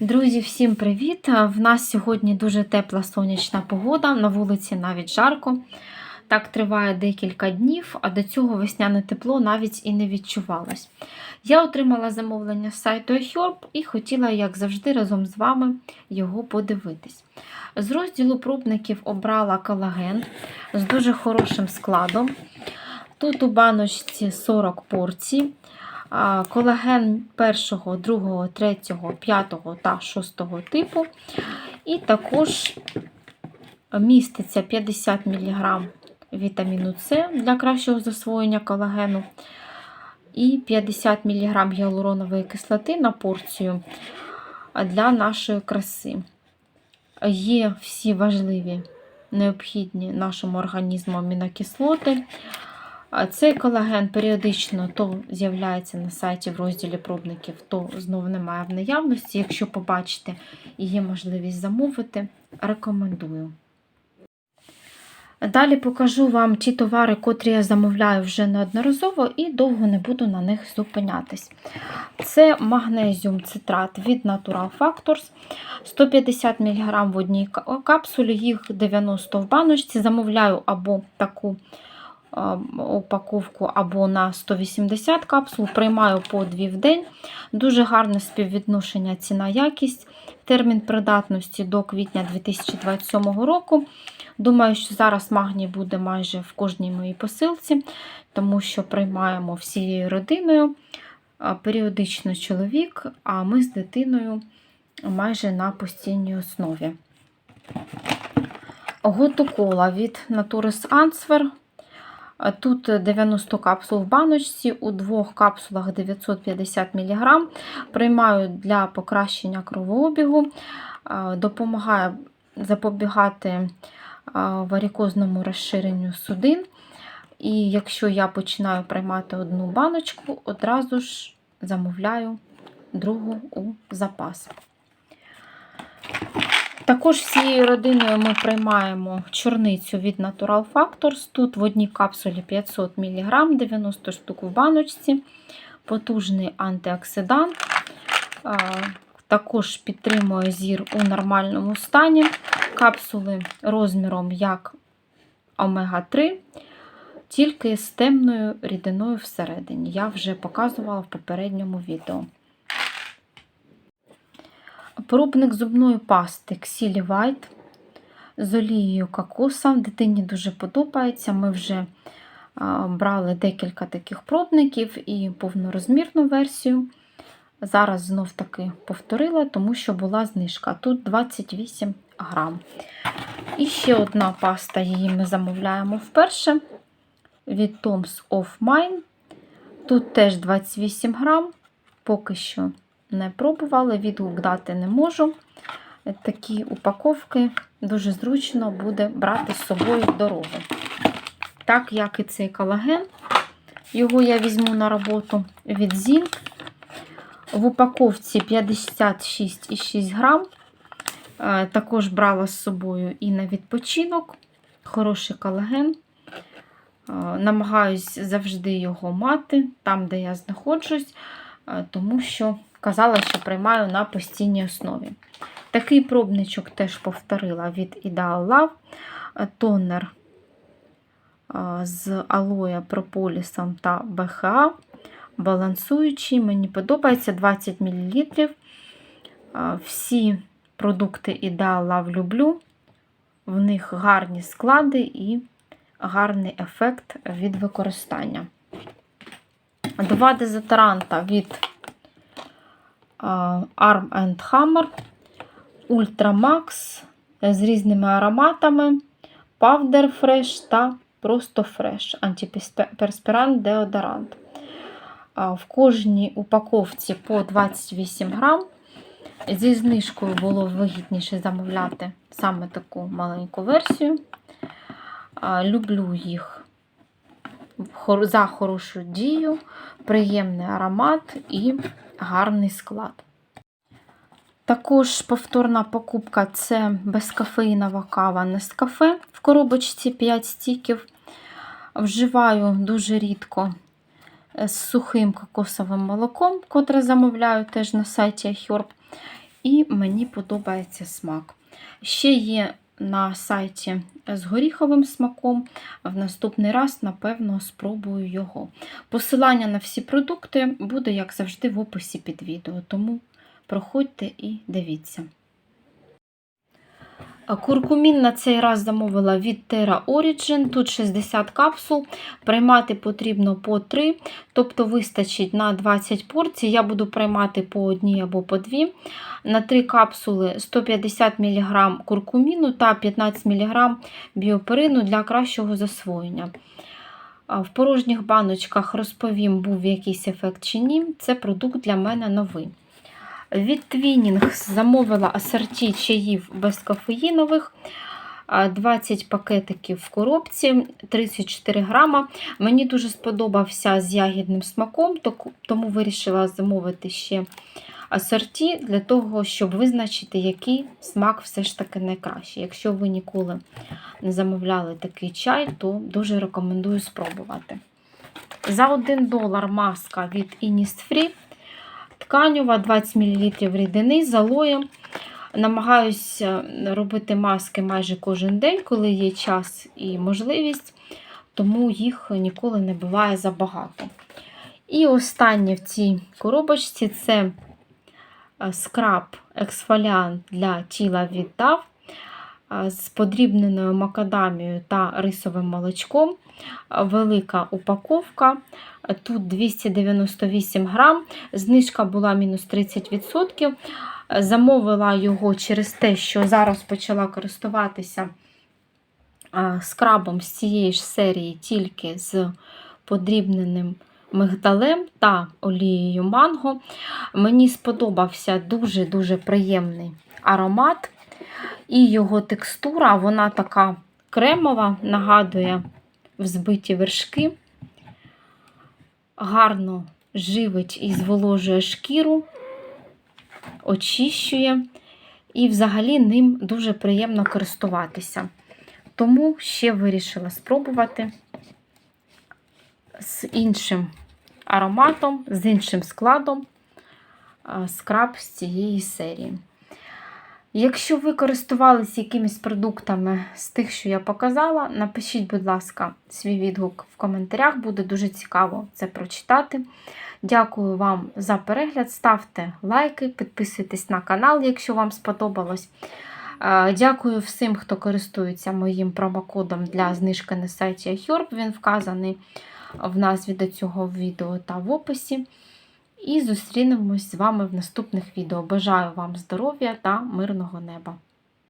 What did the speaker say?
Друзі, всім привіт! В нас сьогодні дуже тепла сонячна погода, на вулиці навіть жарко. Так триває декілька днів, а до цього весняне тепло навіть і не відчувалось. Я отримала замовлення з сайту iHerb і хотіла, як завжди, разом з вами його подивитись. З розділу пробників обрала колаген з дуже хорошим складом. Тут у баночці 40 порцій. Колаген першого, другого, третього, п'ятого та шостого типу. І також міститься 50 мг вітаміну С для кращого засвоєння колагену. І 50 мг гіалуронової кислоти на порцію для нашої краси. Є всі важливі необхідні нашому організму амінокислоти. Цей колаген періодично то з'являється на сайті в розділі пробників, то знову немає в наявності. Якщо побачите і є можливість замовити, рекомендую. Далі покажу вам ті товари, котрі я замовляю вже неодноразово і довго не буду на них зупинятись. Це магнезіум цитрат від Natural Factors. 150 мг в одній капсулі, їх 90 в баночці. Замовляю або таку упаковку або на 180 капсул, приймаю по 2 в день. Дуже гарне співвідношення ціна-якість. Термін придатності до квітня 2027 року. Думаю, що зараз магній буде майже в кожній моїй посилці, тому що приймаємо всією родиною, періодично чоловік, а ми з дитиною майже на постійній основі. Готукола від Натурис Answer. Тут 90 капсул в баночці, у двох капсулах 950 мг. Приймаю для покращення кровообігу, допомагає запобігати варікозному розширенню судин. І якщо я починаю приймати одну баночку, одразу ж замовляю другу у запас. Також всією родиною ми приймаємо чорницю від Natural Factors. Тут в одній капсулі 500 мг, 90 штук в баночці, потужний антиоксидант. Також підтримує зір у нормальному стані. Капсули розміром як омега-3, тільки з темною рідиною всередині. Я вже показувала в попередньому відео. Пробник зубної пасти Xili White з олією кокоса. Дитині дуже подобається. Ми вже брали декілька таких пробників і повнорозмірну версію. Зараз знов таки повторила, тому що була знижка. Тут 28 грам. І ще одна паста, її ми замовляємо вперше від Tom's of Mine. Тут теж 28 грам, поки що не пробували, відгук дати не можу. Такі упаковки дуже зручно буде брати з собою дорогу. Так, як і цей колаген, його я візьму на роботу від Зін. В упаковці 56,6 грам. Е, також брала з собою і на відпочинок. Хороший колаген. Е, намагаюсь завжди його мати там, де я знаходжусь, е, тому що казала, що приймаю на постійній основі. Такий пробничок теж повторила від Ideal Love. Тонер з алоя, прополісом та БХА. Балансуючий, мені подобається 20 мл. Всі продукти Ideal Love люблю. В них гарні склади і гарний ефект від використання. Два дезодоранта від Arm Hammer, Ultra Max з різними ароматами, Powder Fresh та просто Fresh, антиперспірант деодорант. В кожній упаковці по 28 грам. Зі знижкою було вигідніше замовляти саме таку маленьку версію. Люблю їх за хорошу дію, приємний аромат і гарний склад. Також повторна покупка це безкафеїнова кава Нескафе в коробочці 5 стіків. Вживаю дуже рідко з сухим кокосовим молоком, котре замовляю теж на сайті Herb. і мені подобається смак. Ще є на сайті з горіховим смаком. В наступний раз, напевно, спробую його. Посилання на всі продукти буде, як завжди, в описі під відео, тому проходьте і дивіться. Куркумін на цей раз замовила від Terra Origin. Тут 60 капсул. Приймати потрібно по 3, тобто вистачить на 20 порцій. Я буду приймати по одній або по дві. На 3 капсули 150 мг куркуміну та 15 мг біоперину для кращого засвоєння. В порожніх баночках розповім, був якийсь ефект чи ні. Це продукт для мене новий. Від Twinings замовила асорті чаїв безкофеїнових. а, 20 пакетиків в коробці, 34 грама. Мені дуже сподобався з ягідним смаком, тому вирішила замовити ще асорті для того, щоб визначити, який смак все ж таки найкращий. Якщо ви ніколи не замовляли такий чай, то дуже рекомендую спробувати. За 1 долар маска від Innisfree. Тканева 20 мл рідини з алоєм. Намагаюся робити маски майже кожен день, коли є час і можливість, тому їх ніколи не буває забагато. І останнє в цій коробочці це е, скраб ексфоліант для тіла від е, з подрібненою макадамією та рисовим молочком. Велика упаковка. Тут 298 грам, знижка була мінус 30%. Замовила його через те, що зараз почала користуватися скрабом з цієї ж серії тільки з подрібненим мигдалем та олією манго. Мені сподобався дуже-дуже приємний аромат. І його текстура, вона така кремова, нагадує взбиті вершки гарно живить і зволожує шкіру, очищує, і взагалі ним дуже приємно користуватися. Тому ще вирішила спробувати з іншим ароматом, з іншим складом скраб з цієї серії. Якщо ви користувалися якимись продуктами з тих, що я показала, напишіть, будь ласка, свій відгук в коментарях, буде дуже цікаво це прочитати. Дякую вам за перегляд. Ставте лайки, підписуйтесь на канал, якщо вам сподобалось. Е, Дякую всім, хто користується моїм промокодом для знижки на сайті iHerb. Він вказаний в назві до цього відео та в описі. І зустрінемось з вами в наступних відео. Бажаю вам здоров'я та мирного неба!